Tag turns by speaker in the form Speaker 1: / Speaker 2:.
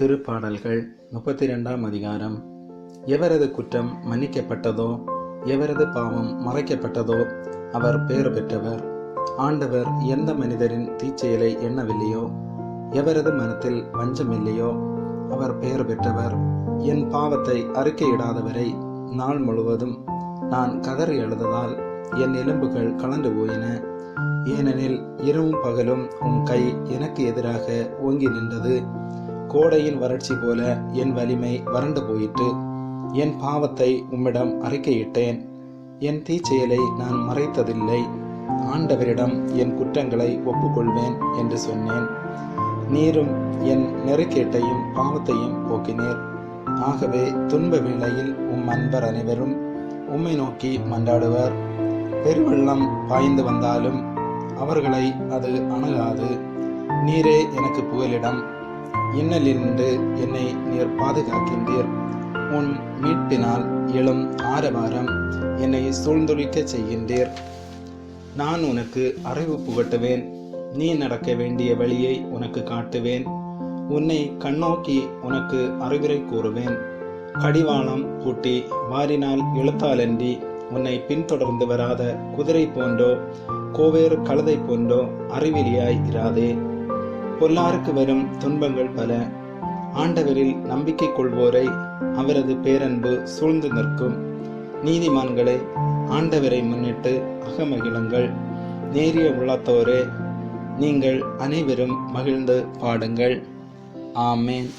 Speaker 1: திருப்பாடல்கள் முப்பத்தி ரெண்டாம் அதிகாரம். எவரது குற்றம் மன்னிக்கப்பட்டதோ எவரது பாவம் மறைக்கப்பட்டதோ அவர் பேறு பெற்றவர். ஆண்டவர் எந்த மனிதரின் தீச்செயலை எண்ணவில்லையோ எவரது மனத்தில் வஞ்சமில்லையோ அவர் பெயர் பெற்றவர். என் பாவத்தை அறிக்கையிடாதவரை நாள் முழுவதும் நான் கதறி எழுததால் என் எலும்புகள் கலந்து போயின. ஏனெனில் இரவும் பகலும் உன் கை எனக்கு எதிராக ஓங்கி நின்றது. கோடையின் வறட்சி போல என் வலிமை வறண்டு போயிற்று. என் பாவத்தை உம்மிடம் அறிக்கையிட்டேன். என் தீச்செயலை நான் மறைத்ததில்லை. ஆண்டவரிடம் என் குற்றங்களை ஒப்புக்கொள்வேன் என்று சொன்னேன். நீரும் என் நெருக்கேட்டையும் பாவத்தையும் போக்கினீர். ஆகவே துன்ப வேளையில் உம் அன்பர் அனைவரும் உம்மை நோக்கி மன்றாடுவர். பெருவெள்ளம் பாய்ந்து வந்தாலும் அவர்களை அது அணுகாது. நீரே எனக்கு புகலிடம். இன்னலிருந்து என்னை நீர் பாதுகாக்கின்றீர். உன் மீட்பினால் எழும் ஆரவாரம் என்னை சூழ்ந்தொழிக்க செய்கின்றீர். நான் உனக்கு அறிவு புகட்டுவேன். நீ நடக்க வேண்டிய வழியை உனக்கு காட்டுவேன். உன்னை கண்ணோக்கி உனக்கு அறிவுரை கூறுவேன். கடிவாளம் பூட்டி வாரினால் இழுத்தாலன்றி உன்னை பின்தொடர்ந்து வராத குதிரை போன்றோ கோவேறு கழுதை போன்றோ அறிவிலியாய் இராதே. பொல்லாருக்கு வரும் துன்பங்கள் பல. ஆண்டவரில் நம்பிக்கை கொள்வோரை அவரது பேரன்பு சூழ்ந்து நிற்கும். நீதிமான்களை ஆண்டவரை முன்னிட்டு அகமகிழுங்கள். நேரிய உள்ளத்தோரே நீங்கள் அனைவரும் மகிழ்ந்து பாடுங்கள். ஆமேன்.